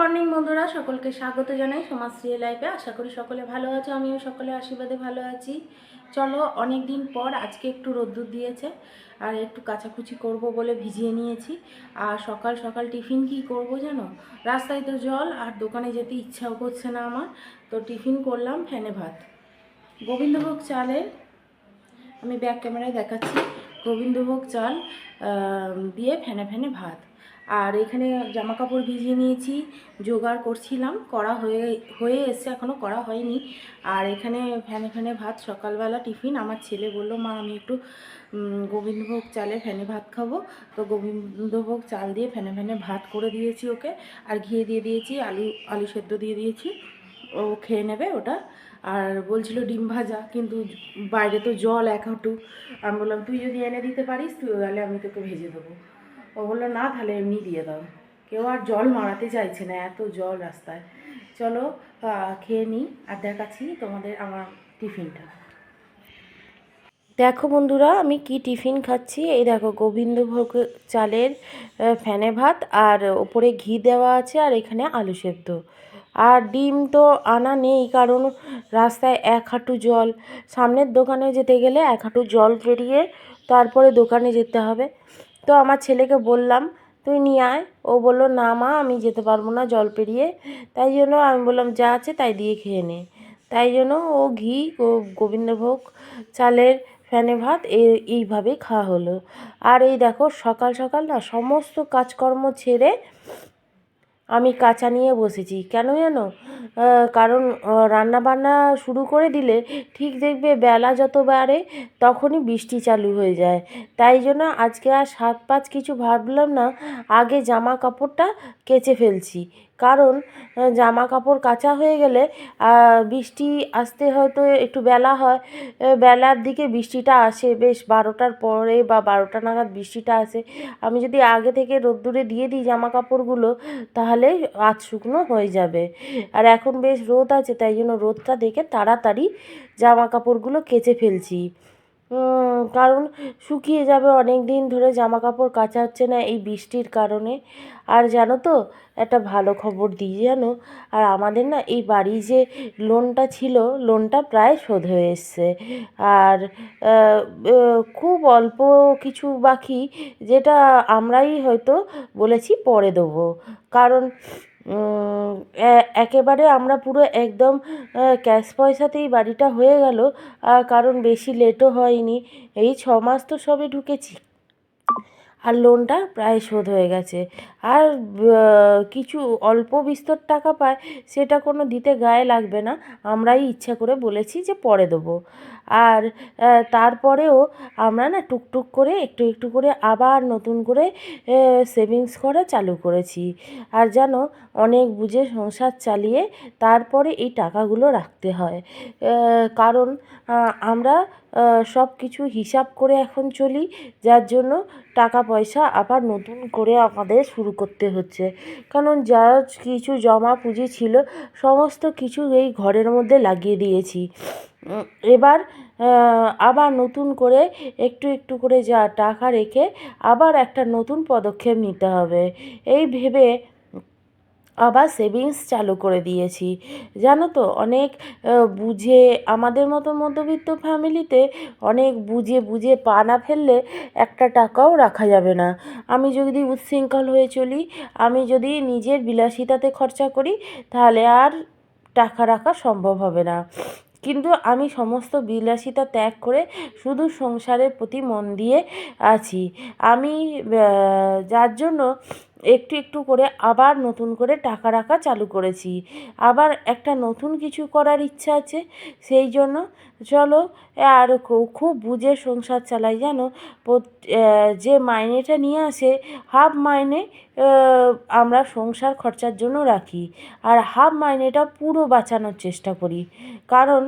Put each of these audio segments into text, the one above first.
Morning বন্ধুরা, সকলকে স্বাগত জানাই সমাজশ্রী লাইফে। আশা করি সকলে ভালো আছো, আমিও সকলে আশীর্বাদে ভালো আছি। চলো অনেক দিন পর আজকে একটু রোদ্দুর দিয়েছে, আর একটু কাচাকুচি করব বলে ভিজিয়ে নিয়েছি। আর সকাল সকাল টিফিন কি করব জানো? রাস্তায় তো জল, আর দোকানে যেতে ইচ্ছাও করছে না আমার। তো টিফিন করলাম ফ্যানে ভাত। গোবিন্দভোগ চালের, আমি ব্যাক ক্যামেরায় দেখাচ্ছি। গোবিন্দভোগ চাল দিয়ে ফ্যানে ফ্যানে ভাত। আর এখানে জামা কাপড় ভিজিয়ে নিয়েছি, জোগাড় করছিলাম, করা হয়ে হয়ে এসছে এখনও করা হয়নি। আর এখানে ফ্যানে ফ্যানে ভাত, সকালবেলা টিফিন, আমার ছেলে বলল, মা, আমি একটু গোবিন্দভোগ চালে ফ্যানে ভাত খাব। তো গোবিন্দভোগ চাল দিয়ে ফ্যানে ফ্যানে ভাত করে দিয়েছি ওকে, আর ঘিয়ে দিয়ে দিয়েছি, আলু আলু সেদ্ধ দিয়ে দিয়েছি, ও খেয়ে নেবে ওটা। আর বলছিল ডিম ভাজা, কিন্তু বাইরে তো জল এক হাঁটু। আমি বললাম, তুই যদি এনে দিতে পারিস তুই তাহলে আমি তোকে ভেজে দেবো। ও বলল, না তাহলে এমনি দিয়ে দাও। কেউ আর জল মারাতে চাইছে না, এত জল রাস্তায়। চলো খেয়ে নিই আর দেখাচ্ছি তোমাদের আমার টিফিনটা। দেখো বন্ধুরা, আমি কি টিফিন খাচ্ছি? এই দেখো, গোবিন্দভোগ চালের ফ্যানে ভাত আর ওপরে ঘি দেওয়া আছে আর এখানে আলু সেদ্ধ। আর ডিম তো আনা নেই, কারণ রাস্তায় এক হাঁটু জল। সামনের দোকানে যেতে গেলে এক হাঁটু জল পেরিয়ে তারপরে দোকানে যেতে হবে। তো আমার ছেলেকে বললাম, তুই নিয়ে আয়। ও বলল, না মা, আমি যেতে পারব না জল পেরিয়ে। তাই জন্য আমি বললাম, যা আছে তাই দিয়ে খেয়ে নে। তাই জন্য ও ঘি গোবিন্দভোগ চালের ফ্যানে ভাত এইভাবেই খাওয়া হলো। আর এই দেখো, সকাল সকাল না, সমস্ত কাজকর্ম ছেড়ে আমি কাঁচা নিয়ে বসেছি। কেন জানো কারণ রান্না বান্না শুরু করে দিলে ঠিক দেখবে বেলা যত বাড়ে তখনই বৃষ্টি চালু হয়ে যায়। তাই জন্য আজকে আর সাত পাঁচ কিছু ভাবলাম না, আগে জামা কাপড়টা কেচে ফেলছি। কারণ জামা কাপড় কাচা হয়ে গেলে বৃষ্টি আসতে হয়তো একটু বেলা হয়। বেলার দিকে বৃষ্টিটা আসে, বেশ বারোটার পরে বা বারোটা নাগাদ বৃষ্টিটা আসে। আমি যদি আগে থেকে রোদ্দুরে দিয়ে দিই জামা কাপড়গুলো তাহলে আধ শুকনো হয়ে যাবে। আর এখন বেশ রোদ আছে, তাই জন্য রোদটা দেখে তাড়াতাড়ি জামা কাপড়গুলো কেচে ফেলছি। কারণ শুকিয়ে যাবে অনেক দিন ধরে জামা কাপড় কাচা হচ্ছে না এই বৃষ্টির কারণে। আর জানো তো, একটা ভালো খবর দিই জানো? আর আমাদের না এই বাড়ি যে লোনটা ছিল, লোনটা প্রায় শোধ হয়ে এসছে। আর খুব অল্প কিছু বাকি, যেটা আমরাই হয়তো বলেছি পরে দেবো। কারণ একেবারে আমরা পুরো একদম ক্যাশ পয়সাতেই বাড়িটা হয়ে গেল। কারণ বেশি লেটও হয়নি। এই ছ মাস তো সবে ঢুকেছি। আর লোনটা প্রায় শোধ হয়ে গেছে। আর কিছু অল্প বিস্তর টাকা পায়, সেটা কোনো দিতে গায়ে লাগবে না। আমরাই ইচ্ছা করে বলেছি যে পরে দেবো। আর তারপরেও আমরা না টুকটুক করে একটু একটু করে আবার নতুন করে সেভিংস করা চালু করেছি। আর যেন অনেক বুঝে সংসার চালিয়ে তারপরে এই টাকাগুলো রাখতে হয়। কারণ আমরা সব কিছু হিসাব করে এখন চলি, যার জন্য টাকা পয়সা আবার নতুন করে আমাদের শুরু করতে হচ্ছে। কারণ যা কিছু জমা পুঁজি ছিল, সমস্ত কিছু এই ঘরের মধ্যে লাগিয়ে দিয়েছি। এবার আবার নতুন করে একটু একটু করে যা টাকা রেখে আবার একটা নতুন পদক্ষেপ নিতে হবে। এই ভেবে আবার সেভিংস চালু করে দিয়েছি। জানো তো, অনেক বুঝে, আমাদের মতো মধ্যবিত্ত ফ্যামিলিতে অনেক বুঝে বুঝে পা না ফেললে একটা টাকাও রাখা যাবে না। আমি যদি উচ্ছৃঙ্খল হয়ে চলি, আমি যদি নিজের বিলাসিতাতে খরচা করি, তাহলে আর টাকা রাখা সম্ভব হবে না। কিন্তু আমি সমস্ত বিলাসিতা ত্যাগ করে শুধু সংসারের প্রতি মন দিয়ে আছি। আমি যার জন্য একটু একটু করে আবার নতুন করে টাকা রাখা চালু করেছি। আবার একটা নতুন কিছু করার ইচ্ছা আছে সেই জন্য চলো আর খুব বুঝে সংসার চালাই আহ, যে মাইনেটা নিয়ে আসে হাফ মাইনে আমরা সংসার খরচার জন্য রাখি। আর হাফ মাইনেটা পুরো বাঁচানোর চেষ্টা করি। কারণ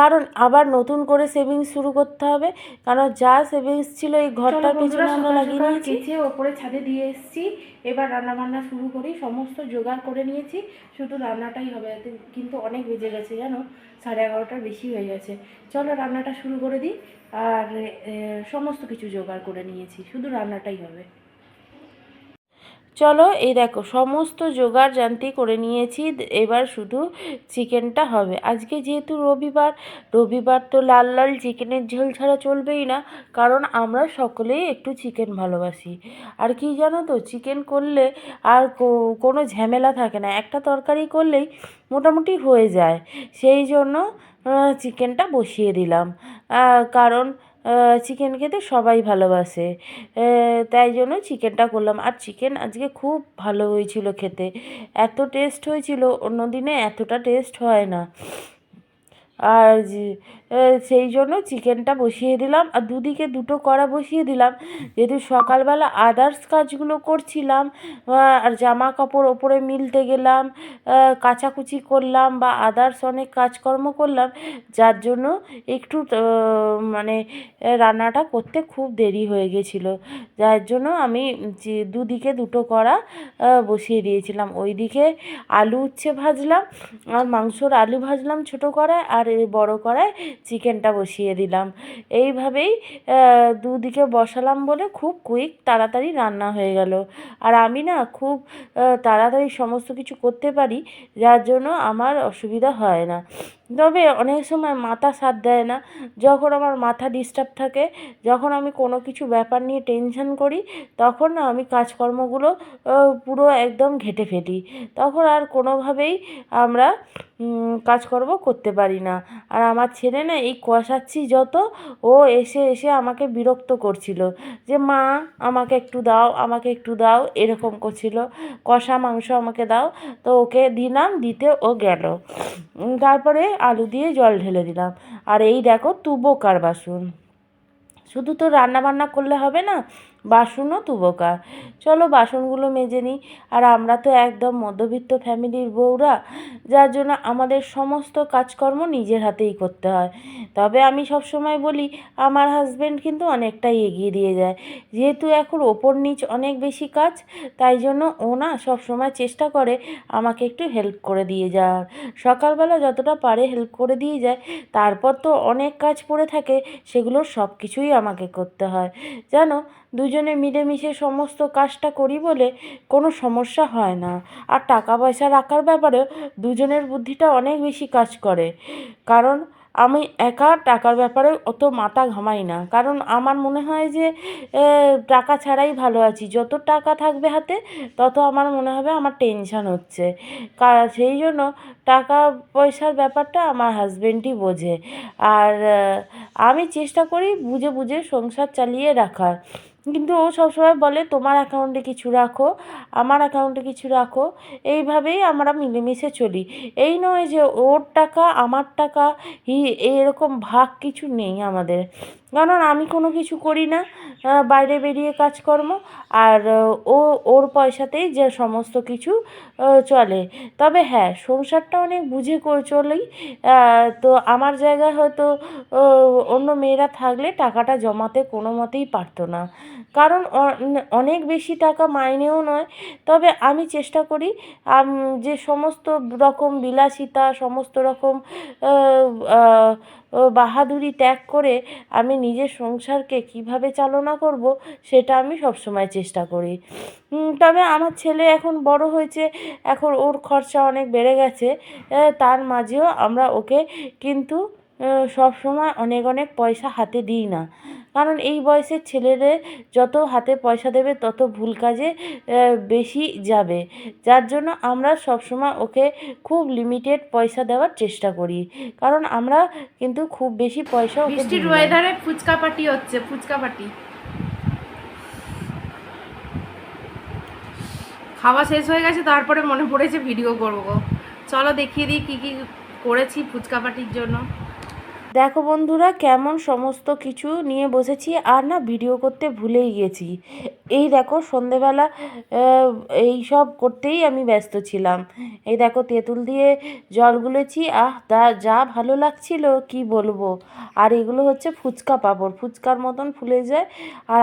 কারণ আবার নতুন করে সেভিংস শুরু করতে হবে। কারণ যা সেভিংস ছিল এই ঘরটার পিছনে আমরা লাগিয়ে নিয়েছি। ওপরে ছাদে দিয়ে এসেছি। এবার রান্না বান্না শুরু করি সমস্ত জোগাড় করে নিয়েছি। শুধু রান্নাটাই হবে এতে কিন্তু অনেক বেজে গেছে জানো? সাড়ে এগারোটার বেশি হয়ে গেছে। চলো রান্নাটা শুরু করে দিই আর সমস্ত কিছু জোগাড় করে নিয়েছি শুধু রান্নাটাই হবে। চলো এই দেখো, সমস্ত জোগাড় জানতি করে নিয়েছি এবার শুধু চিকেনটা হবে। আজকে যেহেতু রবিবার রবিবার তো লাল লাল চিকেনের ঝোল ছাড়া চলবেই না, কারণ আমরা সকলেই একটু চিকেন ভালোবাসি। আর কি জানো তো, চিকেন করলে আর কোনো ঝামেলা থাকে না, একটা তরকারি করলেই মোটামুটি হয়ে যায়। সেই জন্য চিকেনটা বসিয়ে দিলাম। কারণ চিকেন খেতে সবাই ভালোবাসে। তাই জন্য চিকেনটা করলাম। আর চিকেন আজকে খুব ভালো হয়েছিল খেতে। এত টেস্ট হয়েছিল অন্য দিনে এতটা টেস্ট হয় না। আর সেই জন্য চিকেনটা বসিয়ে দিলাম। আর দুদিকে দুটো কড়া বসিয়ে দিলাম। যেহেতু সকালবেলা আদার্স কাজগুলো করছিলাম আর জামা কাপড় ওপরে মিলতে গেলাম কাচাকুচি করলাম বা আদার্স অনেক কাজকর্ম করলাম, যার জন্য একটু মানে রান্নাটা করতে খুব দেরি হয়ে গেছিল। যার জন্য আমি দুদিকে দুটো কড়া বসিয়ে দিয়েছিলাম। ওইদিকে আলু উচ্ছে ভাজলাম, আর মাংসর আলু ভাজলাম ছোটো কড়ায়, আর বড় কড়ায় চিকেনটা বসিয়ে দিলাম। এইভাবেই দুদিকে বসালাম বলে খুব কুইক তাড়াতাড়ি রান্না হয়ে গেল। আর আমি না খুব তাড়াতাড়ি সমস্ত কিছু করতে পারি, যার জন্য আমার অসুবিধা হয় না। তবে অনেক সময় মাথা সাথ দেয় না। যখন আমার মাথা ডিস্টার্ব থাকে, যখন আমি কোনো কিছু ব্যাপার নিয়ে টেনশন করি, তখন আমি কাজকর্মগুলো পুরো একদম ঘেটে ফেলি। তখন আর কোনোভাবেই আমরা কাজকর্ম করতে পারি না। আর আমার ছেলে না এই কষাচ্ছি যত, ও এসে এসে আমাকে বিরক্ত করছিল। যে, মা, আমাকে একটু দাও, আমাকে একটু দাও। এরকম করছিল। কষা মাংস আমাকে দাও, তো ওকে দিলাম, দিতে ও গেল। তারপরে আলু দিয়ে জল ঢেলে দিলাম। আর এই দেখো, তুবো কার বাসন? শুধু তো রান্না বান্না করলে হবে না বাসনও তুবকার চলো বাসনগুলো মেজে নিই। আর আমরা তো একদম মধ্যবিত্ত ফ্যামিলির বউরা, যার জন্য আমাদের সমস্ত কাজকর্ম নিজের হাতেই করতে হয়। তবে আমি সব সময় বলি, আমার হাজব্যান্ড কিন্তু অনেকটাই এগিয়ে দিয়ে যায়। যেহেতু এখন ওপর নিচ অনেক বেশি কাজ, তাই জন্য ও না সব সময় চেষ্টা করে আমাকে একটু হেল্প করে দিয়ে যাওয়ার। সকালবেলা যতটা পারে হেল্প করে দিয়ে যায়, তারপর তো অনেক কাজ পড়ে থাকে সেগুলোর সব কিছুই আমাকে করতে হয়। জানো দুজনে মিলেমিশে সমস্ত কাজটা করি বলে কোনো সমস্যা হয় না। আর টাকা পয়সা রাখার ব্যাপারেও দুজনের বুদ্ধিটা অনেক বেশি কাজ করে। কারণ আমি একা টাকার ব্যাপারে অত মাথা ঘামাই না। কারণ আমার মনে হয় যে টাকা ছাড়াই ভালো আছি। যত টাকা থাকবে হাতে, তত আমার মনে হবে আমার টেনশান হচ্ছে। সেই জন্য টাকা পয়সার ব্যাপারটা আমার হাজব্যান্ডই বোঝে। আর আমি চেষ্টা করি বুঝে বুঝে সংসার চালিয়ে রাখার। কিন্তু ও সবসময় বলে, তোমার অ্যাকাউন্টে কিছু রাখো, আমার অ্যাকাউন্টে কিছু রাখো। এইভাবেই আমরা মিলেমিশে চলি। এই নয় যে ওর টাকা, আমার টাকা এরকম ভাগ কিছু নেই আমাদের। কারণ আমি কোনো কিছু করি না বাইরে বেরিয়ে কাজকর্ম, আর ও, ওর পয়সাতেই যে সমস্ত কিছু চলে। তবে হ্যাঁ সংসারটা অনেক বুঝে চলেই তো আমার জায়গায় হয়তো অন্য মেয়েরা থাকলে টাকাটা জমাতে কোনো মতেই পারতো না। কারণ অনেক বেশি টাকা মাইনেও নয়। তবে আমি চেষ্টা করি যে সমস্ত রকম বিলাসিতা, সমস্ত রকম বাহাদুরি ত্যাগ করে আমি নিজের সংসারকে কীভাবে চালনা করব, সেটা আমি সবসময় চেষ্টা করি। তবে আমার ছেলে এখন বড় হয়েছে, এখন ওর খরচা অনেক বেড়ে গেছে তার মাঝেও আমরা ওকে কিন্তু সব সময় অনেক অনেক পয়সা হাতে দিই না। কারণ এই বয়সের ছেলেদের যত হাতে পয়সা দেবে তত ভুল কাজে বেশি যাবে। যার জন্য আমরা সবসময় ওকে খুব লিমিটেড পয়সা দেওয়ার চেষ্টা করি। কারণ আমরা কিন্তু খুব বেশি পয়সা বৃষ্টির ওয়েদারে ফুচকা পাটি হচ্ছে ফুচকা পাটি খাওয়া শেষ হয়ে গেছে তারপরে মনে পড়েছে ভিডিও করব চলো দেখিয়ে দিই কী কী করেছি ফুচকা পাটির জন্য। দেখো বন্ধুরা, কেমন সমস্ত কিছু নিয়ে বসেছি আর না ভিডিও করতে ভুলেই গেছি। এই দেখো সন্ধেবেলা এই সব করতেই আমি ব্যস্ত ছিলাম। এই দেখো তেঁতুল দিয়ে জল গুলেছি, আহ দা যা ভালো লাগছিল, কি বলব? আর এগুলো হচ্ছে ফুচকা পাঁপড়। ফুচকার মতন ফুলে যায়। আর